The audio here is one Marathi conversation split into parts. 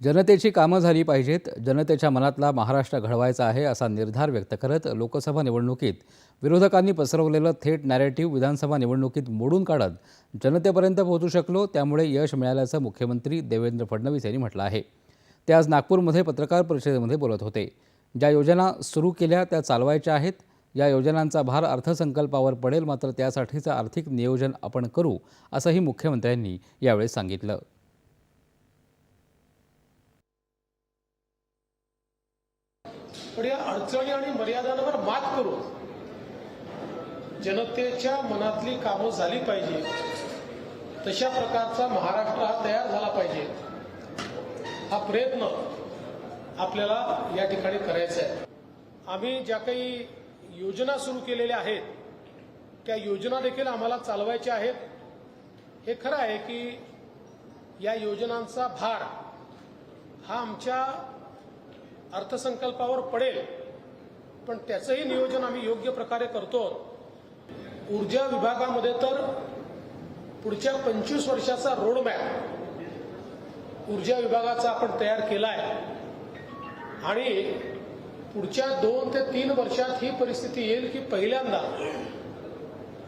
जनतेची कामं झाली पाहिजेत जनतेच्या मनातला महाराष्ट्र घडवायचा आहे असा निर्धार व्यक्त करत लोकसभा निवडणुकीत विरोधकांनी पसरवलेलं थेट नॅरेटिव्ह विधानसभा निवडणुकीत मोडून काढत जनतेपर्यंत पोहोचू शकलो त्यामुळे यश मिळाल्याचं मुख्यमंत्री देवेंद्र फडणवीस यांनी म्हटलं आहे. ते आज नागपूरमध्ये पत्रकार परिषदेमध्ये बोलत होते. ज्या योजना सुरू केल्या त्या चालवायच्या आहेत. या योजनांचा भार अर्थसंकल्पावर पडेल मात्र त्यासाठीचं आर्थिक नियोजन आपण करू असंही मुख्यमंत्र्यांनी यावेळी सांगितलं. पण या अडचणी आणि मर्यादांवर मात करून जनतेच्या मनातली कामं झाली पाहिजे. तशा प्रकारचा महाराष्ट्र हा तयार झाला पाहिजे. हा प्रयत्न आपल्याला या ठिकाणी करायचा आहे. आम्ही ज्या काही योजना सुरू केलेल्या आहेत त्या योजना देखील आम्हाला चालवायच्या आहेत. हे खरं आहे की या योजनांचा भार हा आमच्या अर्थसंकल्पावर पडेल पण त्याचंही नियोजन आम्ही योग्य प्रकारे करतो. ऊर्जा विभागामध्ये तर पुढच्या पंचवीस वर्षाचा रोडमॅप ऊर्जा विभागाचा आपण तयार केला आहे आणि पुढच्या दोन ते तीन वर्षात ही परिस्थिती येईल की पहिल्यांदा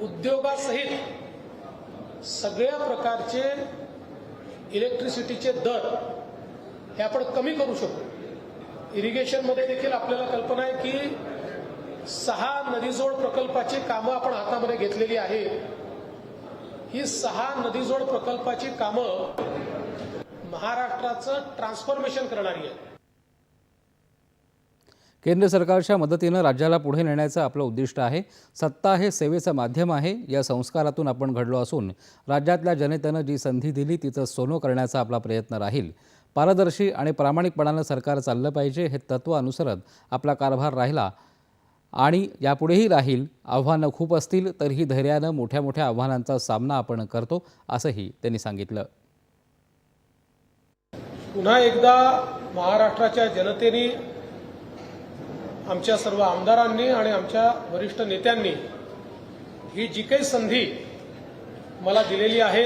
उद्योगासहित सगळ्या प्रकारचे इलेक्ट्रिसिटीचे दर हे आपण कमी करू शकतो इरिगेशनमध्ये देखील आपल्याला कल्पना आहे की सहा नदीजोड प्रकल्पाची कामं आपण हातामध्ये घेतलेली आहे ही सहा नदीजोड प्रकल्पाची कामं महाराष्ट्राचं ट्रान्सफॉर्मेशन करणारी आहे केंद्र सरकारच्या मदतीनं राज्याला पुढे नेण्याचं आपलं उद्दिष्ट आहे. सत्ता हे सेवेचं माध्यम आहे या संस्कारातून आपण घडलो असून राज्यातल्या जनतेनं जी संधी दिली तिचं सोनं करण्याचा आपला प्रयत्न राहील. पारदर्शी आणि प्रामाणिकपणानं सरकार चाललं पाहिजे हे तत्त्व अनुसरत आपला कारभार राहिला आणि यापुढेही राहील आव्हानं खूप असतील तरीही धैर्यानं मोठ्या मोठ्या आव्हानांचा सामना आपण करतो असंही त्यांनी सांगितलं. पुन्हा एकदा महाराष्ट्राच्या जनतेने आमच्या सर्व आमदारांनी आणि आमच्या वरिष्ठ नेत्यांनी ही जी काही संधी मला दिलेली आहे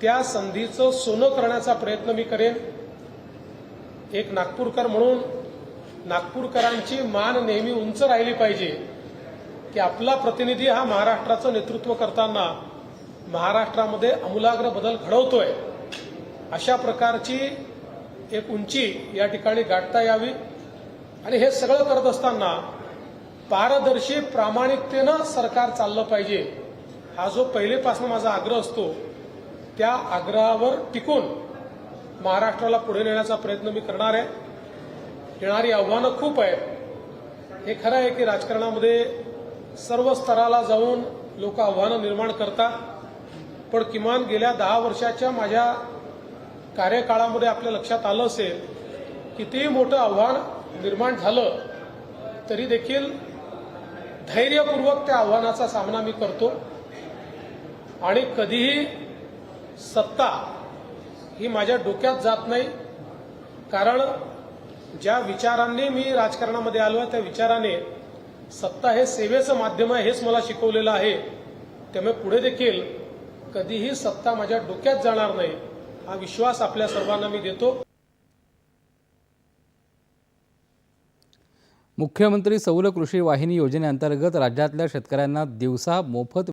त्या संधीचं सोनं करण्याचा प्रयत्न मी करेन. एक नागपूरकर म्हणून नागपूरकरांची मान नेहमी उंच राहिली पाहिजे की आपला प्रतिनिधी हा महाराष्ट्राचं नेतृत्व करताना महाराष्ट्रामध्ये अमूलाग्र बदल घडवतोय. अशा प्रकारची एक उंची या ठिकाणी गाठता यावी. आणि हे सगळं करत असताना पारदर्शी प्रामाणिकतेनं सरकार चाललं पाहिजे. हा जो पहिलेपासून माझा आग्रह असतो त्या आग्रहावर टिकून महाराष्ट्राला पुढे नेण्याचा प्रयत्न मी करणार आहे. येणारी आव्हानं खूप आहेत. हे खरं आहे की राजकारणामध्ये सर्व स्तराला जाऊन लोक आव्हानं निर्माण करतात. पण किमान गेल्या दहा वर्षाच्या माझ्या कार्यकाळामध्ये आपल्या लक्षात आलं असेल कितीही मोठं आव्हान निर्माण झालं तरी देखील धैर्यपूर्वक त्या आव्हानाचा सामना मी करतो. आणि कधीही सत्ता ही माझ्या डोक्यात जात नाही. कारण ज्या विचारांनी मी राजकारणामध्ये आलो आहे त्या विचाराने सत्ता हे सेवेचं माध्यम आहे हेच मला शिकवलेलं आहे. त्यामुळे पुढे देखील कधीही सत्ता माझ्या डोक्यात जाणार नाही हा विश्वास आपल्या सर्वांना मी देतो. मुख्यमंत्री सौर कृषी वाहिनी योजनेअंतर्गत राज्यातल्या शेतकऱ्यांना दिवसा मोफत